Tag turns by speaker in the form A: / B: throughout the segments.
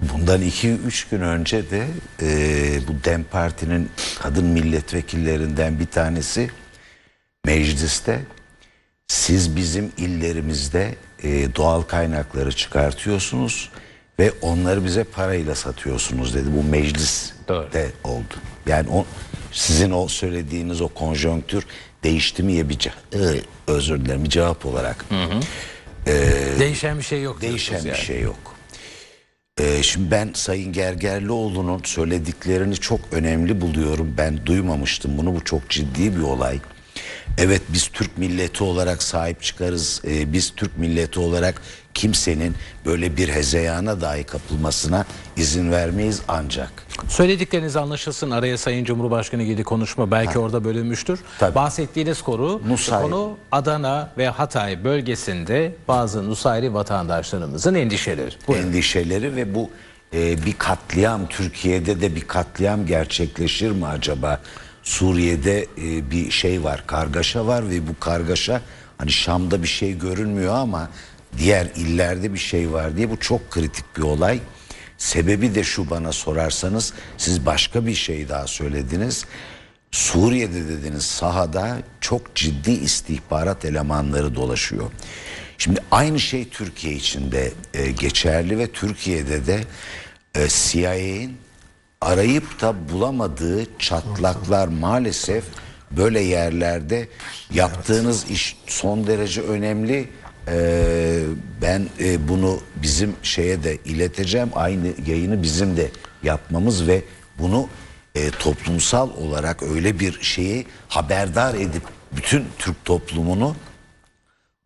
A: Bundan 2-3 gün önce de e, bu DEM Parti'nin kadın milletvekillerinden bir tanesi mecliste siz bizim illerimizde e, doğal kaynakları çıkartıyorsunuz ve onları bize parayla satıyorsunuz dedi. Bu mecliste
B: Doğru.
A: oldu. Yani o sizin o söylediğiniz o konjonktür değişti mi ya bir ce- e, özür dilerim bir cevap olarak
B: Değişen bir şey yok.
A: değişen bir
B: yani.
A: şey yok. Ee, şimdi ben Sayın Gergerlioğlu'nun söylediklerini çok önemli buluyorum. Ben duymamıştım bunu. Bu çok ciddi bir olay. Evet biz Türk milleti olarak sahip çıkarız. Ee, biz Türk milleti olarak kimsenin böyle bir hezeyana dahi kapılmasına izin vermeyiz ancak.
B: Söyledikleriniz anlaşılsın. Araya Sayın Cumhurbaşkanı girdi konuşma. Belki orada bölünmüştür.
A: Tabii.
B: Bahsettiğiniz konu,
A: Nusayri.
B: konu Adana ve Hatay bölgesinde bazı Nusayri vatandaşlarımızın endişeleri. Buyurun.
A: endişeleri ve bu e, bir katliam Türkiye'de de bir katliam gerçekleşir mi acaba? Suriye'de e, bir şey var, kargaşa var ve bu kargaşa hani Şam'da bir şey görünmüyor ama diğer illerde bir şey var diye bu çok kritik bir olay. Sebebi de şu bana sorarsanız siz başka bir şey daha söylediniz. Suriye'de dediniz sahada çok ciddi istihbarat elemanları dolaşıyor. Şimdi aynı şey Türkiye için de e, geçerli ve Türkiye'de de e, CIA'in arayıp da bulamadığı çatlaklar maalesef böyle yerlerde yaptığınız iş son derece önemli. E, ben e, bunu bizim şeye de ileteceğim. Aynı yayını bizim de yapmamız ve bunu e, toplumsal olarak öyle bir şeyi haberdar edip bütün Türk toplumunu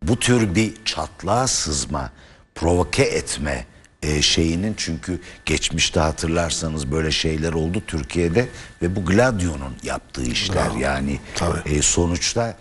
A: bu tür bir çatlağa sızma, provoke etme e, şeyinin çünkü geçmişte hatırlarsanız böyle şeyler oldu Türkiye'de ve bu Gladio'nun yaptığı işler yani
C: tabii.
A: e, sonuçta